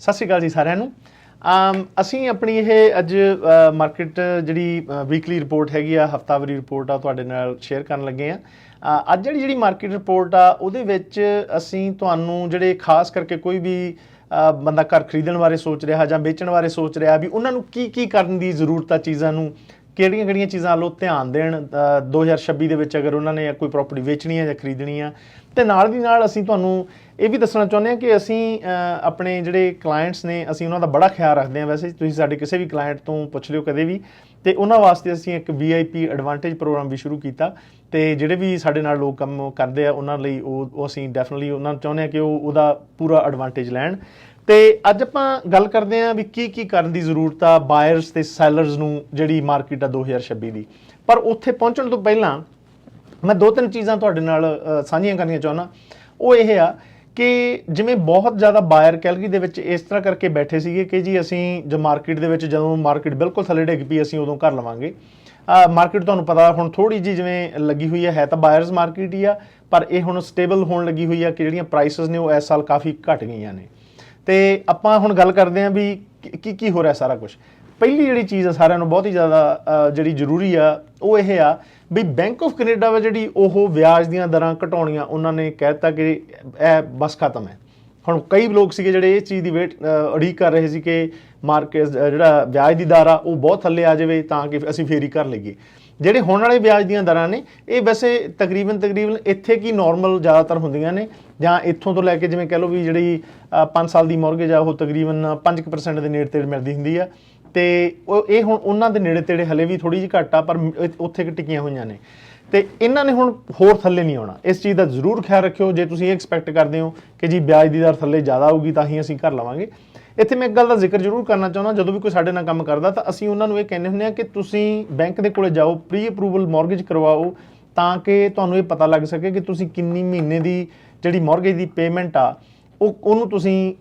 ਸਤਿ ਸ਼੍ਰੀ ਅਕਾਲ ਜੀ ਸਾਰਿਆਂ ਨੂੰ। ਅਮ, ਅਸੀਂ ਆਪਣੀ ਇਹ ਅੱਜ ਮਾਰਕੀਟ ਜਿਹੜੀ ਵੀਕਲੀ ਰਿਪੋਰਟ ਹੈਗੀ ਆ, ਹਫਤਾਵਾਰੀ ਰਿਪੋਰਟ ਆ, ਤੁਹਾਡੇ ਨਾਲ ਸ਼ੇਅਰ ਕਰਨ ਲੱਗੇ ਆ। ਅੱਜ ਜਿਹੜੀ ਜਿਹੜੀ ਮਾਰਕੀਟ ਰਿਪੋਰਟ ਆ, ਉਹਦੇ ਵਿੱਚ ਅਸੀਂ ਤੁਹਾਨੂੰ ਜਿਹੜੇ ਖਾਸ ਕਰਕੇ ਕੋਈ ਵੀ ਬੰਦਾ ਘਰ ਖਰੀਦਣ ਬਾਰੇ ਸੋਚ ਰਿਹਾ ਜਾਂ ਵੇਚਣ ਬਾਰੇ ਸੋਚ ਰਿਹਾ ਵੀ ਉਹਨਾਂ ਨੂੰ ਕੀ ਕੀ ਕਰਨ ਦੀ ਜ਼ਰੂਰਤ ਆ ਚੀਜ਼ਾਂ ਨੂੰ ਕਿਹੜੀਆਂ ਕਿਹੜੀਆਂ ਚੀਜ਼ਾਂ ਵੱਲੋਂ ਧਿਆਨ ਦੇਣ? ਅ, 2026 ਦੇ ਵਿੱਚ ਅਗਰ ਉਹਨਾਂ ਨੇ ਕੋਈ ਪ੍ਰਾਪਰਟੀ ਵੇਚਣੀ ਹੈ ਜਾਂ ਖਰੀਦਣੀ ਆ ਤੇ ਨਾਲ ਦੀ ਨਾਲ ਅਸੀਂ ਤੁਹਾਨੂੰ ਇਹ ਵੀ ਦੱਸਣਾ ਚਾਹੁੰਦੇ ਹਾਂ ਕਿ ਅਸੀਂ ਆਪਣੇ ਜਿਹੜੇ ਕਲਾਇੰਟਸ ਨੇ ਅਸੀਂ ਉਹਨਾਂ ਦਾ ਬੜਾ ਖਿਆਲ ਰੱਖਦੇ ਹਾਂ। ਵੈਸੇ ਤੁਸੀਂ ਸਾਡੇ ਕਿਸੇ ਵੀ ਕਲਾਇੰਟ ਤੋਂ ਪੁੱਛ ਲਿਓ ਕਦੇ ਵੀ ਤੇ ਉਹਨਾਂ ਵਾਸਤੇ ਅਸੀਂ ਇੱਕ VIP ਐਡਵਾਂਟੇਜ ਪ੍ਰੋਗਰਾਮ ਵੀ ਸ਼ੁਰੂ ਕੀਤਾ ਤੇ ਜਿਹੜੇ ਵੀ ਸਾਡੇ ਨਾਲ ਲੋਕ ਕੰਮ ਕਰਦੇ ਆ ਉਹਨਾਂ ਲਈ ਉਹ ਉਹ ਅਸੀਂ ਡੈਫੀਨਿਟਲੀ ਉਹਨਾਂ ਨੂੰ ਚਾਹੁੰਦੇ ਹਾਂ ਕਿ ਉਹ ਉਹਦਾ ਪੂਰਾ ਐਡਵਾਂਟੇਜ ਲੈਣ। ਤੇ ਅੱਜ ਆਪਾਂ ਗੱਲ ਕਰਦੇ ਹਾਂ ਵੀ ਕੀ ਕੀ ਕਰਨ ਦੀ ਜ਼ਰੂਰਤ ਆ ਬਾਇਰਸ ਤੇ ਸੈਲਰਸ ਨੂੰ ਜਿਹੜੀ ਮਾਰਕੀਟ ਆ 2026 ਦੀ। ਪਰ ਉੱਥੇ ਪਹੁੰਚਣ ਤੋਂ ਪਹਿਲਾਂ ਮੈਂ ਦੋ ਤਿੰਨ ਚੀਜ਼ਾਂ ਤੁਹਾਡੇ ਨਾਲ ਸਾਂਝੀਆਂ ਕਰਨੀਆਂ ਚਾਹੁੰਦਾ। ਉਹ ਇਹ ਆ ਕਿ ਜਿਵੇਂ ਬਹੁਤ ਜ਼ਿਆਦਾ ਬਾਇਰ ਕੈਲਗਰੀ ਦੇ ਵਿੱਚ ਇਸ ਤਰ੍ਹਾਂ ਕਰਕੇ ਬੈਠੇ ਸੀਗੇ ਕਿ ਜੀ ਅਸੀਂ ਜੋ ਮਾਰਕੀਟ ਦੇ ਵਿੱਚ ਜਦੋਂ ਮਾਰਕੀਟ ਬਿਲਕੁਲ ਥੱਲੇ ਡਿੱਗ ਪਈ, ਅਸੀਂ ਉਦੋਂ ਘਰ ਲਵਾਂਗੇ। ਮਾਰਕੀਟ ਤੁਹਾਨੂੰ ਪਤਾ ਹੁਣ ਥੋੜੀ ਜੀ ਜਿਵੇਂ ਲੱਗੀ ਹੋਈ ਹੈ ਹੈ ਤਾਂ ਬਾਇਰਸ ਮਾਰਕੀਟ ਹੀ ਆ, ਪਰ ਇਹ ਹੁਣ ਸਟੇਬਲ ਹੋਣ ਲੱਗੀ ਹੋਈ ਆ ਕਿ ਜਿਹੜੀਆਂ ਪ੍ਰਾਈਸਸ ਨੇ ਉਹ ਇਸ ਸਾਲ ਕਾਫੀ ਘਟ ਗਈਆਂ ਨੇ। ਤੇ ਆਪਾਂ ਹੁਣ ਗੱਲ ਕਰਦੇ ਹਾਂ ਵੀ ਕੀ ਕੀ ਹੋ ਰਿਹਾ ਸਾਰਾ ਕੁਝ ਪਹਿਲੀ ਜਿਹੜੀ ਚੀਜ਼ ਆ ਸਾਰਿਆਂ ਨੂੰ ਬਹੁਤ ਹੀ ਜ਼ਿਆਦਾ ਜਿਹੜੀ ਜ਼ਰੂਰੀ ਆ, ਉਹ ਇਹ ਆ ਵੀ ਬੈਂਕ ਆਫ ਕੈਨੇਡਾ ਵਾ ਜਿਹੜੀ ਉਹ ਵਿਆਜ ਦੀਆਂ ਦਰਾਂ ਘਟਾਉਣੀਆਂ ਉਹਨਾਂ ਨੇ ਕਹਿਤਾ ਕਿ ਇਹ ਬਸ ਖਤਮ ਹੈ। ਹੁਣ ਕਈ ਲੋਕ ਸੀਗੇ ਜਿਹੜੇ ਇਸ ਚੀਜ਼ ਦੀ ਵੇਟ ਉਡੀਕ ਕਰ ਰਹੇ ਸੀ ਕਿ ਮਾਰਕੀਟ, ਜਿਹੜਾ ਵਿਆਜ ਦੀ ਦਰ ਆ ਉਹ ਬਹੁਤ ਥੱਲੇ ਆ ਜਾਵੇ ਤਾਂ ਕਿ ਅਸੀਂ ਫੇਰੀ ਕਰ ਲਈਏ। ਜਿਹੜੇ ਹੁਣ ਵਾਲੇ ਵਿਆਜ ਦੀਆਂ ਦਰਾਂ ਨੇ, ਇਹ ਵੈਸੇ ਤਕਰੀਬਨ ਤਕਰੀਬਨ ਇੱਥੇ ਕੀ ਨਾਰਮਲ ਜ਼ਿਆਦਾਤਰ ਹੁੰਦੀਆਂ ਨੇ, ਜਾਂ ਇੱਥੋਂ ਤੋਂ ਲੈ ਕੇ ਜਿਵੇਂ ਕਹਿ ਲਓ ਵੀ ਜਿਹੜੀ 5 ਸਾਲ ਦੀ ਮੌਰਗੇਜ ਆ, ਉਹ ਤਕਰੀਬਨ 5% ਦੇ ਨੇੜੇ ਤੇੜੇ ਮਿਲਦੀ ਹੁੰਦੀ ਆ। ਤੇ ਉਹ, ਇਹ ਹੁਣ ਉਹਨਾਂ ਦੇ ਨੇੜੇ ਤੇੜੇ ਹਲੇ ਵੀ ਥੋੜੀ ਜਿਹੀ ਘੱਟ ਆ, ਪਰ ਉੱਥੇ ਕਿ ਟਿਕੀਆਂ ਹੋਈਆਂ ਨੇ। ਤੇ ਇਹਨਾਂ ਨੇ ਹੁਣ ਹੋਰ ਥੱਲੇ ਨਹੀਂ ਆਉਣਾ। ਇਸ ਚੀਜ਼ ਦਾ ਜ਼ਰੂਰ ਖਿਆਲ ਰੱਖਿਓ। ਜੇ ਤੁਸੀਂ ਇਹ ਐਕਸਪੈਕਟ ਕਰਦੇ ਹੋ ਕਿ ਜੀ ਵਿਆਜ ਦੀ ਦਰ ਥੱਲੇ ਜ਼ਿਆਦਾ ਹੋਊਗੀ, ਤਾਂ ਹੀ ਅਸੀਂ ਘਰ ਲਵਾਂਗੇ। ਇੱਥੇ ਮੈਂ ਇੱਕ ਗੱਲ ਦਾ ਜ਼ਿਕਰ ਜ਼ਰੂਰ ਕਰਨਾ ਚਾਹੁੰਦਾ, ਜਦੋਂ ਵੀ ਕੋਈ ਸਾਡੇ ਨਾਲ ਕੰਮ ਕਰਦਾ, ਤਾਂ ਅਸੀਂ ਉਹਨਾਂ ਨੂੰ ਇਹ ਕਹਿੰਦੇ ਹੁੰਦੇ ਆ ਕਿ ਤੁਸੀਂ ਬੈਂਕ ਦੇ ਕੋਲੇ ਜਾਓ, ਪ੍ਰੀ ਅਪਰੂਵਲ ਮਾਰਗੇਜ ਕਰਵਾਓ, ਤਾਂ ਕਿ ਤੁਹਾਨੂੰ ਇਹ ਪਤਾ ਲੱਗ ਸਕੇ ਕਿ ਤੁਸੀਂ ਕਿੰਨੀ ਮਹੀਨੇ ਦੀ ਜਿਹੜੀ ਮਾਰਗੇਜ ਦੀ ਪੇਮੈਂਟ ਆ, ਉਹ, ਉਹਨੂੰ ਤੁਸੀਂ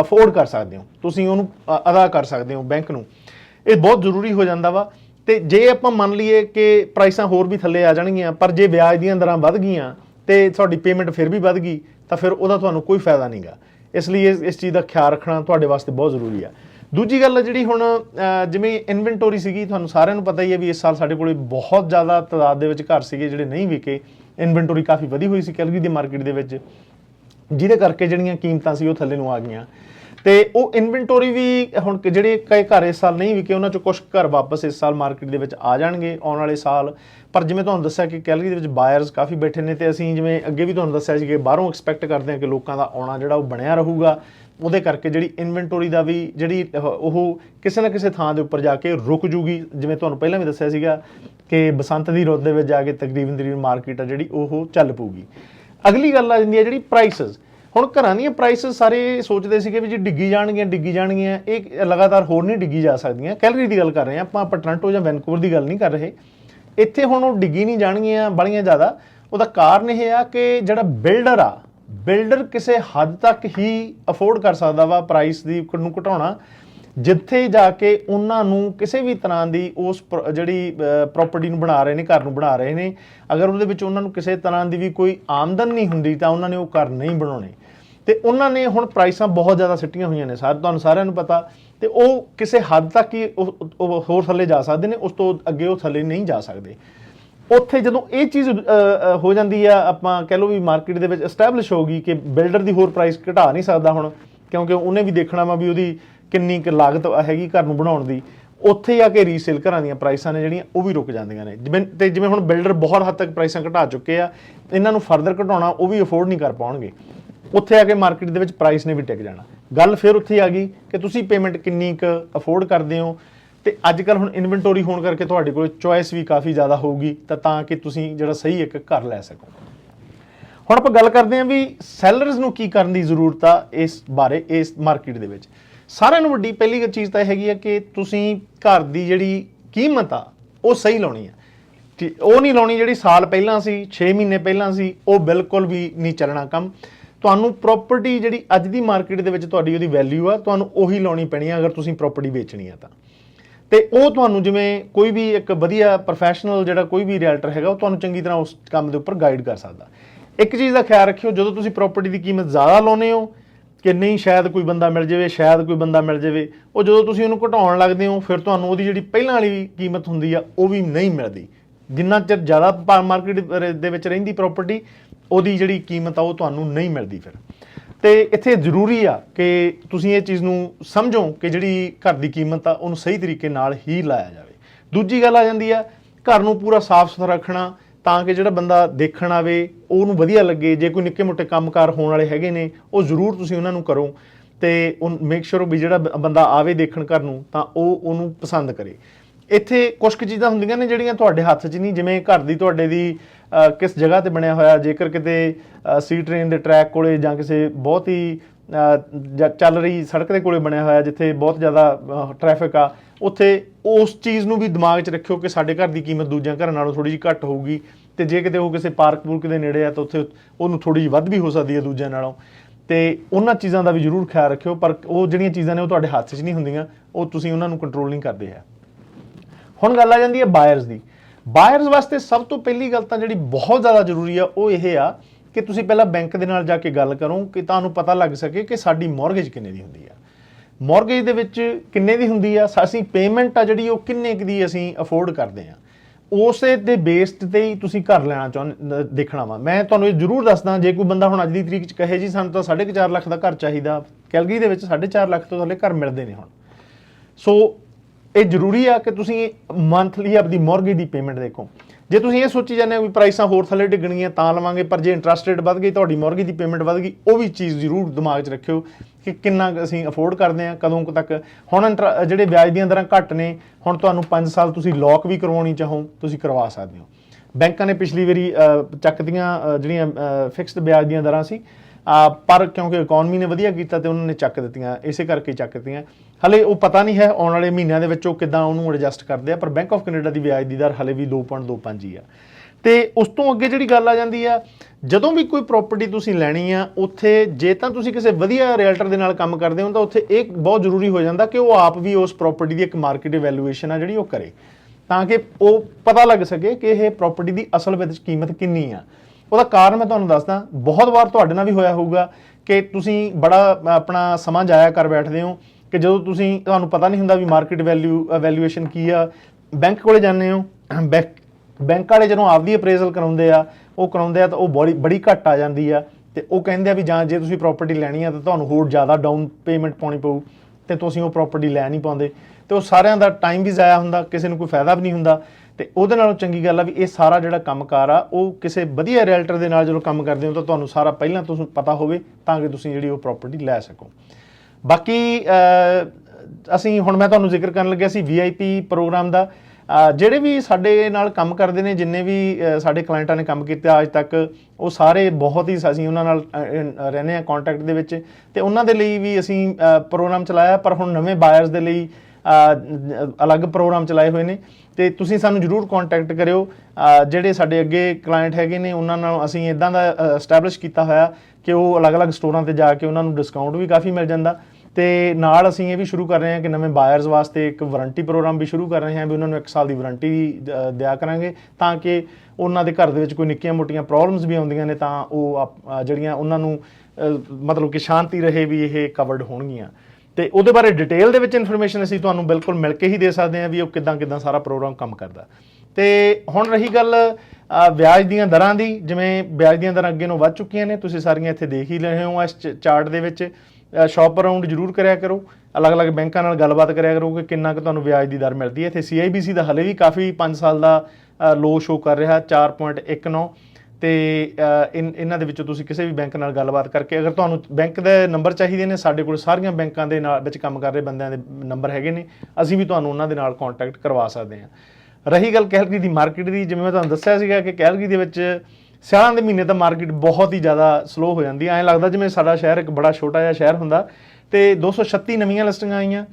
ਅਫੋਰਡ ਕਰ ਸਕਦੇ ਹੋ, ਤੁਸੀਂ ਉਹਨੂੰ ਅਦਾ ਕਰ ਸਕਦੇ ਹੋ ਬੈਂਕ ਨੂੰ। ਇਹ ਬਹੁਤ ਜ਼ਰੂਰੀ ਹੋ ਜਾਂਦਾ ਵਾ, ਤੇ ਜੇ ਆਪਾਂ ਮੰਨ ਲਈਏ ਕਿ ਪ੍ਰਾਈਸਾਂ ਹੋਰ ਵੀ ਥੱਲੇ ਆ ਜਾਣਗੀਆਂ, ਪਰ ਜੇ ਵਿਆਜ ਦੀਆਂ ਦਰਾਂ ਵੱਧ ਗਈਆਂ, ਤੇ ਤੁਹਾਡੀ ਪੇਮੈਂਟ ਫਿਰ ਵੀ ਵੱਧ ਗਈ, ਤਾਂ ਫਿਰ ਉਹਦਾ ਤੁਹਾਨੂੰ ਕੋਈ ਫਾਇਦਾ ਨਹੀਂਗਾ ਇਸ ਲਈ ਇਸ ਇਸ ਚੀਜ਼ ਦਾ ਖਿਆਲ ਰੱਖਣਾ ਤੁਹਾਡੇ ਵਾਸਤੇ ਬਹੁਤ ਜ਼ਰੂਰੀ ਆ। ਦੂਜੀ ਗੱਲ ਆ ਜਿਹੜੀ ਹੁਣ ਜਿਵੇਂ ਇਨਵੈਂਟੋਰੀ ਸੀਗੀ, ਤੁਹਾਨੂੰ ਸਾਰਿਆਂ ਨੂੰ ਪਤਾ ਹੀ ਹੈ ਵੀ ਇਸ ਸਾਲ ਸਾਡੇ ਕੋਲੇ ਬਹੁਤ ਜ਼ਿਆਦਾ ਤਾਦਾਦ ਦੇ ਵਿੱਚ ਘਰ ਸੀਗੇ ਜਿਹੜੇ ਨਹੀਂ ਵਿਕੇ। ਇਨਵੈਂਟੋਰੀ ਕਾਫੀ ਵਧੀ ਹੋਈ ਸੀ ਕੈਲਗਰੀ ਦੀ ਮਾਰਕੀਟ ਦੇ ਵਿੱਚ। ਜਿਹਦੇ ਕਰਕੇ ਜਿਹੜੀਆਂ ਕੀਮਤਾਂ ਸੀ ਉਹ ਥੱਲੇ ਨੂੰ ਆ ਗਈਆਂ। ਤੇ ਉਹ ਇਨਵੈਂਟੋਰੀ ਵੀ ਹੁਣ ਜਿਹੜੇ ਕਈ ਘਰ ਇਸ ਸਾਲ ਨਹੀਂ ਵਿਕੇ, ਉਹਨਾਂ ਚੋਂ ਕੁਝ ਘਰ ਵਾਪਸ ਇਸ ਸਾਲ ਮਾਰਕੀਟ ਦੇ ਵਿੱਚ ਆ ਜਾਣਗੇ ਆਉਣ ਵਾਲੇ ਸਾਲ। ਪਰ ਜਿਵੇਂ ਤੁਹਾਨੂੰ ਦੱਸਿਆ ਕਿ ਕੈਲਗਰੀ ਦੇ ਵਿੱਚ ਬਾਇਰਸ ਕਾਫੀ ਬੈਠੇ ਨੇ ਤੇ ਅਸੀਂ ਜਿਵੇਂ ਅੱਗੇ ਵੀ ਤੁਹਾਨੂੰ ਦੱਸਿਆ ਸੀ ਕਿ ਬਾਹਰੋਂ ਐਕਸਪੈਕਟ ਕਰਦੇ ਹਾਂ ਕਿ ਲੋਕਾਂ ਦਾ ਆਉਣਾ ਜਿਹੜਾ ਉਹ ਬਣਿਆ ਰਹੂਗਾ, ਉਹਦੇ ਕਰਕੇ ਜਿਹੜੀ ਇਨਵੈਂਟੋਰੀ ਦਾ ਵੀ ਜਿਹੜੀ ਉਹ- ਕਿਸੇ ਨਾ ਕਿਸੇ ਥਾਂ ਦੇ ਉੱਪਰ ਜਾ ਕੇ ਰੁਕ ਜੂਗੀ। ਜਿਵੇਂ ਤੁਹਾਨੂੰ ਪਹਿਲਾਂ ਵੀ ਦੱਸਿਆ ਸੀਗਾ ਕਿ ਬਸੰਤ ਦੀ ਰੁੱਤ ਦੇ ਵਿੱਚ ਜਾ ਕੇ ਤਕਰੀਬਨ ਤਕਰੀਬਨ ਮਾਰਕੀਟ ਆ ਜਿਹੜੀ ਉਹ ਚੱਲ ਪਊਗੀ। ਅਗਲੀ ਗੱਲ ਆ ਜਾਂਦੀ ਹੈ ਜਿਹੜੀ ਪ੍ਰਾਈਸਸ ਹੁਣ ਘਰਾਂ ਦੀਆਂ ਪ੍ਰਾਈਸਸ ਸਾਰੇ ਸੋਚਦੇ ਸੀਗੇ ਵੀ ਜੀ ਡਿੱਗੀ ਜਾਣਗੀਆਂ ਡਿੱਗੀ ਜਾਣਗੀਆਂ, ਇਹ ਲਗਾਤਾਰ ਹੋਰ ਨਹੀਂ ਡਿੱਗੀ ਜਾ ਸਕਦੀਆਂ। ਕੈਲਰੀ ਦੀ ਗੱਲ ਕਰ ਰਹੇ ਹਾਂ ਆਪਾਂ ਆਪਾਂ ਟੋਰਾਂਟੋ ਜਾਂ ਵੈਨਕੂਵਰ ਦੀ ਗੱਲ ਨਹੀਂ ਕਰ ਰਹੇ। ਇੱਥੇ ਹੁਣ ਉਹ ਡਿੱਗੀ ਨਹੀਂ ਜਾਣਗੀਆਂ ਬੜੀਆਂ ਜ਼ਿਆਦਾ। ਉਹਦਾ ਕਾਰਨ ਇਹ ਆ ਕਿ ਜਿਹੜਾ ਬਿਲਡਰ ਆ ਬਿਲਡਰ ਕਿਸੇ ਹੱਦ ਤੱਕ ਹੀ ਅਫੋਰਡ ਕਰ ਸਕਦਾ ਵਾ ਪ੍ਰਾਈਸ ਦੀ ਨੂੰ ਘਟਾਉਣਾ। ਜਿੱਥੇ ਜਾ ਕੇ ਉਹਨਾਂ ਨੂੰ ਕਿਸੇ ਵੀ ਤਰ੍ਹਾਂ ਦੀ ਉਸ ਪ੍ਰ- ਜਿਹੜੀ ਪ੍ਰਾਪਰਟੀ ਨੂੰ ਬਣਾ ਰਹੇ ਨੇ, ਘਰ ਨੂੰ ਬਣਾ ਰਹੇ ਨੇ, ਅਗਰ ਉਹਦੇ ਵਿੱਚ ਉਹਨਾਂ ਨੂੰ ਕਿਸੇ ਤਰ੍ਹਾਂ ਦੀ ਵੀ ਕੋਈ ਆਮਦਨ ਨਹੀਂ ਹੁੰਦੀ, ਤਾਂ ਉਹਨਾਂ ਨੇ ਉਹ ਘਰ ਨਹੀਂ ਬਣਾਉਣੇ। ਤੇ ਉਹਨਾਂ ਨੇ ਹੁਣ ਪ੍ਰਾਈਸਾਂ ਬਹੁਤ ਜ਼ਿਆਦਾ ਸਿੱਟੀਆਂ ਹੋਈਆਂ ਨੇ। ਸਾਰੇ, ਤੁਹਾਨੂੰ ਸਾਰਿਆਂ ਨੂੰ ਪਤਾ, ਤੇ ਉਹ ਕਿਸੇ ਹੱਦ ਤੱਕ ਹੀ ਉਹ ਹੋਰ ਥੱਲੇ ਜਾ ਸਕਦੇ ਨੇ, ਉਸ ਤੋਂ ਅੱਗੇ ਉਹ ਥੱਲੇ ਨਹੀਂ ਜਾ ਸਕਦੇ। ਉੱਥੇ ਜਦੋਂ ਇਹ ਚੀਜ਼ ਹੋ ਜਾਂਦੀ ਆ, ਆਪਾਂ ਕਹਿ ਲਓ ਵੀ ਮਾਰਕੀਟ ਦੇ ਵਿੱਚ ਐਸਟੈਬਲਿਸ਼ ਹੋ ਗਈ ਕਿ ਬਿਲਡਰ ਦੀ ਹੋਰ ਪ੍ਰਾਈਸ ਘਟਾ ਨਹੀਂ ਸਕਦਾ ਹੁਣ, ਕਿਉਂਕਿ ਉਹਨੇ ਵੀ ਦੇਖਣਾ ਵਾ ਵੀ ਉਹਦੀ ਕਿੰਨੀ ਕੁ ਲਾਗਤ ਹੈਗੀ ਘਰ ਨੂੰ ਬਣਾਉਣ ਦੀ, ਉੱਥੇ ਜਾ ਕੇ ਰੀਸੇਲ ਘਰਾਂ ਦੀਆਂ ਪ੍ਰਾਈਸਾਂ ਨੇ ਜਿਹੜੀਆਂ, ਉਹ ਵੀ ਰੁਕ ਜਾਂਦੀਆਂ ਨੇ। ਜਿਵੇਂ, ਤੇ ਜਿਵੇਂ ਹੁਣ ਬਿਲਡਰ ਬਹੁਤ ਹੱਦ ਤੱਕ ਪ੍ਰਾਈਸਾਂ ਘਟਾ ਚੁੱਕੇ ਆ, ਇਹਨਾਂ ਨੂੰ ਫਰਦਰ ਘਟਾਉਣਾ, ਉਹ ਵੀ ਅਫੋਰਡ ਨਹੀਂ ਕਰ ਪਾਉਣਗੇ। ਉੱਥੇ ਆ ਕੇ ਮਾਰਕੀਟ ਦੇ ਵਿੱਚ ਪ੍ਰਾਈਸ ਨੇ ਵੀ ਟਿਕ ਜਾਣਾ। ਗੱਲ ਫਿਰ ਉੱਥੇ ਆ ਗਈ ਕਿ ਤੁਸੀਂ ਪੇਮੈਂਟ ਕਿੰਨੀ ਕੁ ਅਫੋਰਡ ਕਰਦੇ ਹੋ, ਤੇ ਅੱਜ ਕੱਲ ਹੁਣ ਇਨਵੈਂਟੋਰੀ ਹੋਣ ਕਰਕੇ ਤੁਹਾਡੇ ਕੋਲ ਚੁਆਇਸ ਵੀ ਕਾਫੀ ਜ਼ਿਆਦਾ ਹੋਊਗੀ, ਤਾਂ ਤਾਂ ਕਿ ਤੁਸੀਂ ਜਿਹੜਾ ਸਹੀ ਇੱਕ ਘਰ ਲੈ ਸਕੋ। ਹੁਣ ਆਪਾਂ ਗੱਲ ਕਰਦੇ ਹਾਂ ਵੀ ਸੈਲਰਸ ਨੂੰ ਕੀ ਕਰਨ ਦੀ ਜ਼ਰੂਰਤ ਆ ਇਸ ਬਾਰੇ, ਇਸ ਮਾਰਕੀਟ ਦੇ ਵਿੱਚ। ਸਾਰਿਆਂ ਨੂੰ ਵੱਡੀ ਪਹਿਲੀ ਚੀਜ਼ ਤਾਂ ਇਹ ਹੈਗੀ ਆ ਕਿ ਤੁਸੀਂ ਘਰ ਦੀ ਜਿਹੜੀ ਕੀਮਤ ਆ, ਉਹ ਸਹੀ ਲਾਉਣੀ ਆ। ਠੀ- ਉਹ ਨਹੀਂ ਲਾਉਣੀ ਜਿਹੜੀ ਸਾਲ ਪਹਿਲਾਂ ਸੀ 6 ਮਹੀਨੇ ਪਹਿਲਾਂ ਸੀ, ਉਹ ਬਿਲਕੁਲ ਵੀ ਨਹੀਂ ਚੱਲਣਾ ਕੰਮ। ਤੁਹਾਨੂੰ ਪ੍ਰਾਪਰਟੀ ਜਿਹੜੀ ਅੱਜ ਦੀ ਮਾਰਕੀਟ ਦੇ ਵਿੱਚ ਤੁਹਾਡੀ ਉਹਦੀ ਵੈਲਿਊ ਆ, ਤੁਹਾਨੂੰ ਉਹੀ ਲਾਉਣੀ ਪੈਣੀ ਆ ਅਗਰ ਤੁਸੀਂ ਪ੍ਰਾਪਰਟੀ ਵੇਚਣੀ ਆ ਤਾਂ। ਤੇ ਉਹ ਤੁਹਾਨੂੰ ਜਿਵੇਂ ਕੋਈ ਵੀ ਇੱਕ ਵਧੀਆ ਪ੍ਰੋਫੈਸ਼ਨਲ ਜਿਹੜਾ ਕੋਈ ਵੀ ਰੀਅਲਟਰ ਹੈਗਾ, ਉਹ ਤੁਹਾਨੂੰ ਚੰਗੀ ਤਰ੍ਹਾਂ ਉਸ ਕੰਮ ਦੇ ਉੱਪਰ ਗਾਈਡ ਕਰ ਸਕਦਾ। ਇੱਕ ਚੀਜ਼ ਦਾ ਖਿਆਲ ਰੱਖਿਓ, ਜਦੋਂ ਤੁਸੀਂ ਪ੍ਰਾਪਰਟੀ ਦੀ ਕੀਮਤ ਜ਼ਿਆਦਾ ਲਾਉਨੇ ਹੋ ਕਿ ਨਹੀਂ ਸ਼ਾਇਦ ਕੋਈ ਬੰਦਾ ਮਿਲ ਜਾਵੇ, ਸ਼ਾਇਦ ਕੋਈ ਬੰਦਾ ਮਿਲ ਜਾਵੇ, ਉਹ ਜਦੋਂ ਤੁਸੀਂ ਉਹਨੂੰ ਘਟਾਉਣ ਲੱਗਦੇ ਹੋ, ਫਿਰ ਤੁਹਾਨੂੰ ਉਹਦੀ ਜਿਹੜੀ ਪਹਿਲਾਂ ਵਾਲੀ ਕੀਮਤ ਹੁੰਦੀ ਆ, ਉਹ ਵੀ ਨਹੀਂ ਮਿਲਦੀ। ਜਿੰਨਾ ਚਿਰ ਜ਼ਿਆਦਾ ਮਾਰਕੀਟ ਦੇ ਵਿੱਚ ਰਹਿੰਦੀ ਪ੍ਰਾਪਰਟੀ ਉਹਦੀ ਜਿਹੜੀ ਕੀਮਤ ਆ, ਉਹ ਤੁਹਾਨੂੰ ਨਹੀਂ ਮਿਲਦੀ ਫਿਰ। ਤੇ ਇੱਥੇ ਜ਼ਰੂਰੀ ਆ ਕਿ ਤੁਸੀਂ ਇਹ ਚੀਜ਼ ਨੂੰ ਸਮਝੋ ਕਿ ਜਿਹੜੀ ਘਰ ਦੀ ਕੀਮਤ ਆ, ਉਹਨੂੰ ਸਹੀ ਤਰੀਕੇ ਨਾਲ ਹੀ ਲਾਇਆ ਜਾਵੇ। ਦੂਜੀ ਗੱਲ ਆ ਜਾਂਦੀ ਆ, ਘਰ ਨੂੰ ਪੂਰਾ ਸਾਫ਼ ਸੁਥਰਾ ਰੱਖਣਾ, ਤਾਂ ਕਿ ਜਿਹੜਾ ਬੰਦਾ ਦੇਖਣ ਆਵੇ ਉਹਨੂੰ ਵਧੀਆ ਲੱਗੇ, ਜੇ ਕੋਈ ਨਿੱਕੇ ਮੋਟੇ ਕੰਮਕਾਰ ਹੋਣ ਵਾਲੇ ਹੈਗੇ ਨੇ, ਉਹ ਜ਼ਰੂਰ ਤੁਸੀਂ ਉਹਨਾਂ ਨੂੰ ਕਰੋ ਤੇ ਉਹ ਮੇਕ ਸ਼ੋਰ ਵੀ ਜਿਹੜਾ ਬ- ਬੰਦਾ ਆਵੇ ਦੇਖਣ ਘਰ ਨੂੰ, ਤਾਂ ਉਹ ਉਹਨੂੰ ਪਸੰਦ ਕਰੇ। ਇੱਥੇ ਕੁਝ ਕੁ ਚੀਜ਼ਾਂ ਹੁੰਦੀਆਂ ਨੇ ਜਿਹੜੀਆਂ ਤੁਹਾਡੇ ਹੱਥ 'ਚ ਨਹੀਂ, ਜਿਵੇਂ ਘਰ ਦੀ ਤੁਹਾਡੇ ਦੀ ਕਿਸ ਜਗ੍ਹਾ ਤੇ ਬਣਿਆ ਹੋਇਆ, ਜੇਕਰ ਕਿਤੇ ਸੀ ਟ੍ਰੇਨ ਦੇ ਟਰੈਕ ਕੋਲੇ ਜਾਂ ਕਿਸੇ ਬਹੁਤ ਹੀ ਚੱਲ ਰਹੀ ਸੜਕ ਦੇ ਕੋਲੇ ਬਣਿਆ ਹੋਇਆ, ਜਿੱਥੇ ਬਹੁਤ ਜ਼ਿਆਦਾ ਟ੍ਰੈਫਿਕ ਆ, ਉੱਥੇ ਉਸ ਚੀਜ਼ ਨੂੰ ਵੀ ਦਿਮਾਗ 'ਚ ਰੱਖਿਓ ਕਿ ਸਾਡੇ ਘਰ ਦੀ ਕੀਮਤ ਦੂਜਿਆਂ ਘਰਾਂ ਨਾਲੋਂ ਥੋੜੀ ਜਿਹੀ ਘੱਟ ਹੋਊਗੀ। ਤੇ ਜੇ ਕਿਤੇ ਉਹ ਕਿਸੇ ਪਾਰਕ ਪੂਰਕ ਦੇ ਨੇੜੇ ਆ ਤਾਂ ਉੱਥੇ ਉਹਨੂੰ ਥੋੜੀ ਜਿਹੀ ਵੱਧ ਵੀ ਹੋ ਸਕਦੀ ਹੈ ਦੂਜਿਆਂ ਨਾਲੋਂ। ਤੇ ਉਹਨਾਂ ਚੀਜ਼ਾਂ ਦਾ ਵੀ ਜ਼ਰੂਰ ਖਿਆਲ ਰੱਖਿਓ, ਪਰ ਉਹ ਜਿਹੜੀਆਂ ਚੀਜ਼ਾਂ ਨੇ ਉਹ ਤੁਹਾਡੇ ਹੱਥ 'ਚ ਨਹੀਂ ਹੁੰਦੀਆਂ, ਉਹ ਤੁਸੀਂ ਉਹਨਾਂ ਨੂੰ ਕੰਟਰੋਲ ਨਹੀਂ ਕਰਦੇ ਹੈ। ਹੁਣ ਗੱਲ ਆ ਜਾਂਦੀ ਹੈ ਬਾਇਰਸ ਦੀ। ਬਾਇਰਸ ਵਾਸਤੇ ਸਭ ਤੋਂ ਪਹਿਲੀ ਗੱਲ ਤਾਂ ਜਿਹੜੀ ਬਹੁਤ ਜ਼ਿਆਦਾ ਜ਼ਰੂਰੀ ਆ, ਉਹ ਇਹ ਆ ਕਿ ਤੁਸੀਂ ਪਹਿਲਾਂ ਬੈਂਕ ਦੇ ਨਾਲ ਜਾ ਕੇ ਗੱਲ ਕਰੋ ਕਿ ਤੁਹਾਨੂੰ ਪਤਾ ਲੱਗ ਸਕੇ ਕਿ ਸਾਡੀ ਮੌਰਗੇਜ ਕਿੰਨੇ ਦੀ ਹੁੰਦੀ ਆ। ਮੌਰਗੇਜ ਦੇ ਵਿੱਚ ਕਿੰਨੇ ਦੀ ਹੁੰਦੀ ਆ? ਅਸੀਂ ਪੇਮੈਂਟ ਆ ਜਿਹੜੀ ਉਹ ਕਿੰਨੇ ਕੁ ਦੀ ਅਸੀਂ ਅਫੋਰਡ ਕਰਦੇ ਆ? ਉਸੇ ਦੇ ਬੇਸ ਤੇ ਹੀ ਤੁਸੀਂ ਘਰ ਲੈਣਾ ਚਾਹੁੰਦੇ ਦੇਖਣਾ ਵਾ। ਮੈਂ ਤੁਹਾਨੂੰ ਇਹ ਜ਼ਰੂਰ ਦੱਸਦਾ, ਜੇ ਕੋਈ ਬੰਦਾ ਹੁਣ ਅੱਜ ਦੀ ਤਰੀਕ 'ਚ ਕਹੇ ਜੀ, ਸਾਨੂੰ ਤਾਂ 4.5 ਲੱਖ ਦਾ ਘਰ ਚਾਹੀਦਾ ਕੈਲਗਰੀ ਦੇ ਵਿੱਚ 4.5 ਲੱਖ ਤੋਂ ਥੱਲੇ ਘਰ ਮਿਲਦੇ ਨੇ ਹੁਣ। ਸੋ ਇਹ ਜ਼ਰੂਰੀ ਆ ਕਿ ਤੁਸੀਂ ਮੰਥਲੀ ਆਪਦੀ ਮੌਰਗੇਜ ਦੀ ਪੇਮੈਂਟ ਦੇਖੋ। ਜੇ ਤੁਸੀਂ ਇਹ ਸੋਚੀ ਜਾਂਦੇ ਹੋ ਵੀ ਪ੍ਰਾਈਸਾਂ ਹੋਰ ਥੱਲੇ ਡਿੱਗਣਗੀਆਂ, ਤਾਂ ਲਵਾਂਗੇ, ਪਰ ਜੇ ਇੰਟਰਸਟ ਰੇਟ ਵੱਧ ਗਈ, ਤੁਹਾਡੀ ਮੌਰਗੇਜ ਦੀ ਪੇਮੈਂਟ ਵੱਧ ਗਈ, ਉਹ ਵੀ ਚੀਜ਼ ਜ਼ਰੂਰ ਦਿਮਾਗ 'ਚ ਰੱਖਿਓ ਕਿ ਕਿੰਨਾ ਕੁ ਅਸੀਂ ਅਫੋਰਡ ਕਰਦੇ ਆ ਕਦੋਂ ਤੱਕ। ਹੁਣ ਇੰਟਰ- ਜਿਹੜੇ ਵਿਆਜ ਦੀਆਂ ਦਰਾਂ ਘੱਟ ਨੇ, ਹੁਣ ਤੁਹਾਨੂੰ 5 ਸਾਲ ਤੁਸੀਂ ਲੌਕ ਵੀ ਕਰਵਾਉਣੀ ਚਾਹੋ, ਤੁਸੀਂ ਕਰਵਾ ਸਕਦੇ ਹੋ। ਬੈਂਕਾਂ ਨੇ ਪਿਛਲੀ ਵਾਰੀ ਚੱਕਦੀਆਂ ਜਿਹੜੀਆਂ ਫਿਕਸਡ ਵਿਆਜ ਦੀਆਂ ਦਰਾਂ ਸੀ ਪਰ ਕਿਉਂਕਿ ਇਕਨੋਮੀ ਨੇ ਵਧੀਆ ਕੀਤਾ ਤੇ ਉਹਨਾਂ ਨੇ ਚੱਕ ਦਿੱਤੀਆਂ, ਇਸੇ ਕਰਕੇ ਚੱਕ ਦਿੱਤੀਆਂ। ਹਲੇ ਉਹ ਪਤਾ ਨਹੀਂ ਹੈ, ਆਉਣ ਵਾਲੇ ਮਹੀਨਿਆਂ ਦੇ ਵਿੱਚ ਉਹ ਕਿਦਾਂ ਉਹਨੂੰ ਐਡਜਸਟ ਕਰਦੇ ਆ, ਪਰ ਬੈਂਕ ਆਫ ਕੈਨੇਡਾ ਦੀ ਵਿਆਜ ਦੀ ਦਰ ਹਲੇ ਵੀ 2.25 ਹੀ ਆ। ਤੇ ਉਸ ਤੋਂ ਅੱਗੇ ਜਿਹੜੀ ਗੱਲ ਆ ਜਾਂਦੀ ਆ, ਜਦੋਂ ਵੀ ਕੋਈ ਪ੍ਰਾਪਰਟੀ ਤੁਸੀਂ ਲੈਣੀ ਆ, ਉੱਥੇ ਜੇ ਤਾਂ ਤੁਸੀਂ ਕਿਸੇ ਵਧੀਆ ਰੀਅਲਟਰ ਦੇ ਨਾਲ ਕੰਮ ਕਰਦੇ ਹੋ, ਤਾਂ ਉੱਥੇ ਇਹ ਬਹੁਤ ਜ਼ਰੂਰੀ ਹੋ ਜਾਂਦਾ ਕਿ ਉਹ ਆਪ ਵੀ ਉਸ ਪ੍ਰਾਪਰਟੀ ਦੀ ਇੱਕ ਮਾਰਕੀਟ ਇਵੈਲੂਏਸ਼ਨ ਆ ਜਿਹੜੀ ਉਹ ਕਰੇ। ਤਾਂ ਕਿ ਉਹ ਪਤਾ ਲੱਗ ਸਕੇ ਕਿ ਇਹ ਪ੍ਰਾਪਰਟੀ ਦੀ ਅਸਲ ਵਿੱਚ ਕੀਮਤ ਕਿੰਨੀ ਆ। ਉਹਦਾ ਕਾਰਨ ਮੈਂ ਤੁਹਾਨੂੰ ਦੱਸਦਾ, ਬਹੁਤ ਵਾਰ ਤੁਹਾਡੇ ਨਾਲ ਵੀ ਹੋਇਆ ਹੋਊਗਾ ਕਿ ਤੁਸੀਂ ਬੜਾ ਆਪਣਾ ਸਮਾਂ ਜਾਇਆ ਕਰ ਬੈਠਦੇ ਹੋ ਕਿ ਜਦੋਂ ਤੁਸੀਂ, ਤੁਹਾਨੂੰ ਪਤਾ ਨਹੀਂ ਹੁੰਦਾ ਵੀ ਮਾਰਕੀਟ ਵੈਲਿਊ ਵੈਲਿਊਏਸ਼ਨ ਕੀ ਆ ਬੈਂਕ ਕੋਲੇ ਜਾਂਦੇ ਹੋ ਬੈਂਕ ਬੈਂਕ ਵਾਲੇ ਜਦੋਂ ਆਪਦੀ ਅਪਰੇਜ਼ਲ ਕਰਾਉਂਦੇ ਆ, ਉਹ ਕਰਾਉਂਦੇ ਆ ਤਾਂ ਉਹ ਬੜੀ ਬੜੀ ਘੱਟ ਆ ਜਾਂਦੀ ਆ ਤੇ ਉਹ ਕਹਿੰਦੇ ਆ ਵੀ ਜਾਂ ਜੇ ਤੁਸੀਂ ਪ੍ਰਾਪਰਟੀ ਲੈਣੀ ਆ ਤਾਂ ਤੁਹਾਨੂੰ ਹੋਰ ਜ਼ਿਆਦਾ ਡਾਊਨ ਪੇਮੈਂਟ ਪਾਉਣੀ ਪਊ ਤੇ ਤੁਸੀਂ ਉਹ ਪ੍ਰਾਪਰਟੀ ਲੈ ਨਹੀਂ ਪਾਉਂਦੇ ਤੇ ਉਹ ਸਾਰਿਆਂ ਦਾ ਟਾਈਮ ਵੀ ਜ਼ਾਇਆ ਹੁੰਦਾ, ਕਿਸੇ ਨੂੰ ਕੋਈ ਫਾਇਦਾ ਵੀ ਨਹੀਂ ਹੁੰਦਾ ਤੇ ਉਹਦੇ ਨਾਲੋਂ ਚੰਗੀ ਗੱਲ ਆ ਵੀ ਇਹ ਸਾਰਾ ਜਿਹੜਾ ਕੰਮਕਾਰ ਆ ਉਹ ਕਿਸੇ ਵਧੀਆ ਰੈਲਟਰ ਦੇ ਨਾਲ ਜਦੋਂ ਕੰਮ ਕਰਦੇ ਹੋ ਤਾਂ ਤੁਹਾਨੂੰ ਸਾਰਾ ਪਹਿਲਾਂ ਤੋਂ ਪਤਾ ਹੋਵੇ ਤਾਂ ਕਿ ਤੁਸੀਂ ਜਿਹੜੀ ਉਹ ਪ੍ਰਾਪਰਟੀ ਲੈ ਸਕੋ। ਬਾਕੀ ਅਸੀਂ ਹੁਣ ਮੈਂ ਤੁਹਾਨੂੰ ਜ਼ਿਕਰ ਕਰਨ ਲੱਗਿਆ ਸੀ ਵੀਆਈਪੀ ਪ੍ਰੋਗਰਾਮ ਦਾ। ਜਿਹੜੇ ਵੀ ਸਾਡੇ ਨਾਲ ਕੰਮ ਕਰਦੇ ਨੇ ਜਿੰਨੇ ਵੀ ਸਾਡੇ ਕਲਾਇੰਟਾਂ ਨੇ ਕੰਮ ਕੀਤਾ ਅੱਜ ਤੱਕ ਉਹ ਸਾਰੇ ਬਹੁਤ ਹੀ ਅਸੀਂ ਉਹਨਾਂ ਨਾਲ ਅਹ, ਰਹਿੰਦੇ ਆ ਕੰਟੈਕਟ ਦੇ ਵਿੱਚ ਤੇ ਉਹਨਾਂ ਦੇ ਲਈ ਵੀ ਅਸੀਂ ਪ੍ਰੋਗਰਾਮ ਚਲਾਇਆ ਪਰ ਹੁਣ ਨਵੇਂ ਬਾਇਰਸ ਦੇ ਲਈ ਅਲੱਗ ਪ੍ਰੋਗਰਾਮ ਚਲਾਏ ਹੋਏ ਨੇ। ਤੇ ਤੁਸੀਂ ਸਾਨੂੰ ਜਰੂਰ ਕੰਟੈਕਟ ਕਰਿਓ। ਜਿਹੜੇ ਸਾਡੇ ਅੱਗੇ ਕਲਾਇੰਟ ਹੈਗੇ ਨੇ, ਉਹਨਾਂ ਨਾਲ ਅਸੀਂ ਇਦਾਂ ਦਾ ਐਸਟੈਬਲਿਸ਼ ਕੀਤਾ ਹੋਇਆ ਕਿ ਉਹ ਅਲੱਗ-ਅਲੱਗ ਸਟੋਰਾਂ ਤੇ ਜਾ ਕੇ ਉਹਨਾਂ ਨੂੰ ਡਿਸਕਾਊਂਟ ਵੀ ਕਾਫੀ ਮਿਲ ਜਾਂਦਾ। ਤੇ ਨਾਲ ਅਸੀਂ ਇਹ ਵੀ ਸ਼ੁਰੂ ਕਰ ਰਹੇ ਹਾਂ ਕਿ ਨਵੇਂ ਬਾਇਰਸ ਵਾਸਤੇ ਇੱਕ ਵਾਰੰਟੀ ਪ੍ਰੋਗਰਾਮ ਵੀ ਸ਼ੁਰੂ ਕਰ ਰਹੇ ਹਾਂ ਵੀ ਉਹਨਾਂ ਨੂੰ 1 ਸਾਲ ਦੀ ਵਾਰੰਟੀ ਦਿਆ ਕਰਾਂਗੇ ਤਾਂ ਕਿ ਉਹਨਾਂ ਦੇ ਘਰ ਦੇ ਵਿੱਚ ਕੋਈ ਨਿੱਕੀਆਂ ਮੋਟੀਆਂ ਪ੍ਰੋਬਲਮਸ ਵੀ ਆਉਂਦੀਆਂ ਨੇ ਤਾਂ ਉਹ ਆਪ- ਜਿਹੜੀਆਂ ਉਹਨਾਂ ਨੂੰ ਮਤਲਬ ਕਿ ਸ਼ਾਂਤੀ ਰਹੇ ਵੀ ਇਹ ਕਵਰਡ ਹੋਣਗੀਆਂ। ਤੇ ਉਹਦੇ ਬਾਰੇ ਡਿਟੇਲ ਦੇ ਵਿੱਚ ਇਨਫੋਰਮੇਸ਼ਨ ਅਸੀਂ ਤੁਹਾਨੂੰ ਬਿਲਕੁਲ ਮਿਲ ਕੇ ਹੀ ਦੇ ਸਕਦੇ ਹਾਂ ਵੀ ਉਹ ਕਿਦਾਂ ਕਿਦਾਂ ਸਾਰਾ ਪ੍ਰੋਗਰਾਮ ਕੰਮ ਕਰਦਾ। ਤੇ ਹੁਣ ਰਹੀ ਗੱਲ ਵਿਆਜ ਦੀਆਂ ਦਰਾਂ ਦੀ, ਜਿਵੇਂ ਵਿਆਜ ਦੀਆਂ ਦਰਾਂ ਅੱਗੇ ਨੂੰ ਵੱਧ ਚੁੱਕੀਆਂ ਨੇ, ਤੁਸੀਂ ਸਾਰੀਆਂ ਇੱਥੇ ਦੇਖ ਹੀ ਰਹੇ ਹੋ ਇਸ ਚਾਰਟ ਦੇ ਵਿੱਚ। ਸ਼ਾਪ ਅਰਾਊਂਡ ਜ਼ਰੂਰ ਕਰਿਆ ਕਰੋ, ਅਲੱਗ-ਅਲੱਗ ਬੈਂਕਾਂ ਨਾਲ ਗੱਲਬਾਤ ਕਰਿਆ ਕਰੋ ਕਿ ਕਿੰਨਾ ਕੁ ਤੁਹਾਨੂੰ ਵਿਆਜ ਦੀ ਦਰ ਮਿਲਦੀ ਹੈ। ਇੱਥੇ CIBC ਦਾ ਹਲੇ ਵੀ ਕਾਫੀ 5 ਸਾਲ ਦਾ ਲੋ ਸ਼ੋ ਕਰ ਰਿਹਾ 4.19 ਤੇ ਇਨ, ਇਹਨਾਂ ਦੇ ਵਿੱਚੋਂ ਤੁਸੀਂ ਕਿਸੇ ਵੀ ਬੈਂਕ ਨਾਲ ਗੱਲਬਾਤ ਕਰਕੇ ਅਗਰ ਤੁਹਾਨੂੰ ਬੈਂਕ ਦੇ ਨੰਬਰ ਚਾਹੀਦੇ ਨੇ, ਸਾਡੇ ਕੋਲ ਸਾਰੀਆਂ ਬੈਂਕਾਂ ਦੇ ਨਾਲ ਵਿੱਚ ਕੰਮ ਕਰ ਰਹੇ ਬੰਦਿਆਂ ਦੇ ਨੰਬਰ ਹੈਗੇ ਨੇ, ਅਸੀਂ ਵੀ ਤੁਹਾਨੂੰ ਉਹਨਾਂ ਦੇ ਨਾਲ ਕੰਟੈਕਟ ਕਰਵਾ ਸਕਦੇ ਹਾਂ। ਰਹੀ ਗੱਲ ਕੈਲਗਰੀ ਦੀ ਮਾਰਕੀਟ ਦੀ, ਜਿਵੇਂ ਮੈਂ ਤੁਹਾਨੂੰ ਦੱਸਿਆ ਸੀਗਾ ਕਿ ਕੈਲਗਰੀ ਦੇ ਵਿੱਚ ਸਿਆਲਾਂ ਦੇ ਮਹੀਨੇ ਤਾਂ ਮਾਰਕੀਟ ਬਹੁਤ ਹੀ ਜ਼ਿਆਦਾ ਸਲੋ ਹੋ ਜਾਂਦੀ ਹੈ ਐਂ ਲੱਗਦਾ ਜਿਵੇਂ ਸਾਡਾ ਸ਼ਹਿਰ ਇੱਕ ਬੜਾ ਛੋਟਾ ਜਿਹਾ ਸ਼ਹਿਰ ਹੁੰਦਾ ਤੇ 236 ਨਵੀਆਂ ਲਿਸਟਿੰਗਾਂ ਆਈਆਂ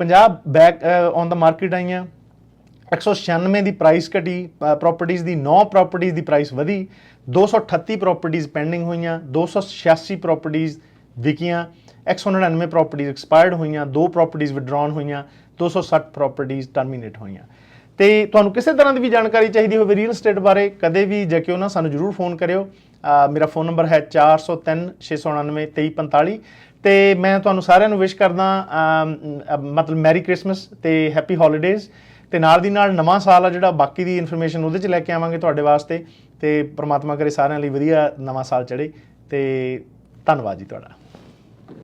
50 ਬੈਕ ਔਨ ਦਾ ਮਾਰਕੀਟ ਆਈਆਂ 196 ਦੀ ਪ੍ਰਾਈਸ ਘਟੀ ਪ੍ਰਾਪਰਟੀਆਂ ਦੀ 9 ਪ੍ਰਾਪਰਟੀਆਂ ਦੀ ਪ੍ਰਾਈਸ ਵਧੀ 238 ਪ੍ਰਾਪਰਟੀਆਂ ਪੈਂਡਿੰਗ ਹੋਈਆਂ 286 ਪ੍ਰਾਪਰਟੀਆਂ ਵਿਕੀਆਂ 199 ਪ੍ਰਾਪਰਟੀਆਂ ਐਕਸਪਾਇਰਡ ਹੋਈਆਂ, ਦੋ ਪ੍ਰਾਪਰਟੀਆਂ ਵਿਡਰਾਨ ਹੋਈਆਂ 260 ਪ੍ਰਾਪਰਟੀਆਂ ਟਰਮੀਨੇਟ ਹੋਈਆਂ। ਤੇ ਤੁਹਾਨੂੰ ਕਿਸੇ ਤਰ੍ਹਾਂ ਦੀ ਵੀ ਜਾਣਕਾਰੀ ਚਾਹੀਦੀ ਹੋਵੇ ਰੀਅਲ ਏਸਟੇਟ ਬਾਰੇ, ਕਦੇ ਵੀ ਜਾ ਕੇ ਉਹਨਾਂ ਸਾਨੂੰ ਜਰੂਰ ਫੋਨ ਕਰਿਓ। ਮੇਰਾ ਫੋਨ ਨੰਬਰ ਹੈ 403 699 2345 ਤੇ ਮੈਂ ਤੁਹਾਨੂੰ ਸਾਰਿਆਂ ਨੂੰ ਵਿਸ਼ ਕਰਦਾ ਮਤਲਬ ਮੈਰੀ ਕ੍ਰਿਸਮਸ ਤੇ ਹੈਪੀ ਹੌਲੀਡੇਜ਼ ਤੇ ਨਾਲ ਦੀ ਨਾਲ ਨਵਾਂ ਸਾਲ ਆ ਜਿਹੜਾ, ਬਾਕੀ ਦੀ ਇਨਫੋਰਮੇਸ਼ਨ ਉਹਦੇ ਚ ਲੈ ਕੇ ਆਵਾਂਗੇ ਤੁਹਾਡੇ ਵਾਸਤੇ। ਤੇ ਪ੍ਰਮਾਤਮਾ ਕਰੇ ਸਾਰਿਆਂ ਲਈ ਵਧੀਆ ਨਵਾਂ ਸਾਲ ਚੜੇ ਤੇ ਧੰਨਵਾਦ ਜੀ ਤੁਹਾਡਾ।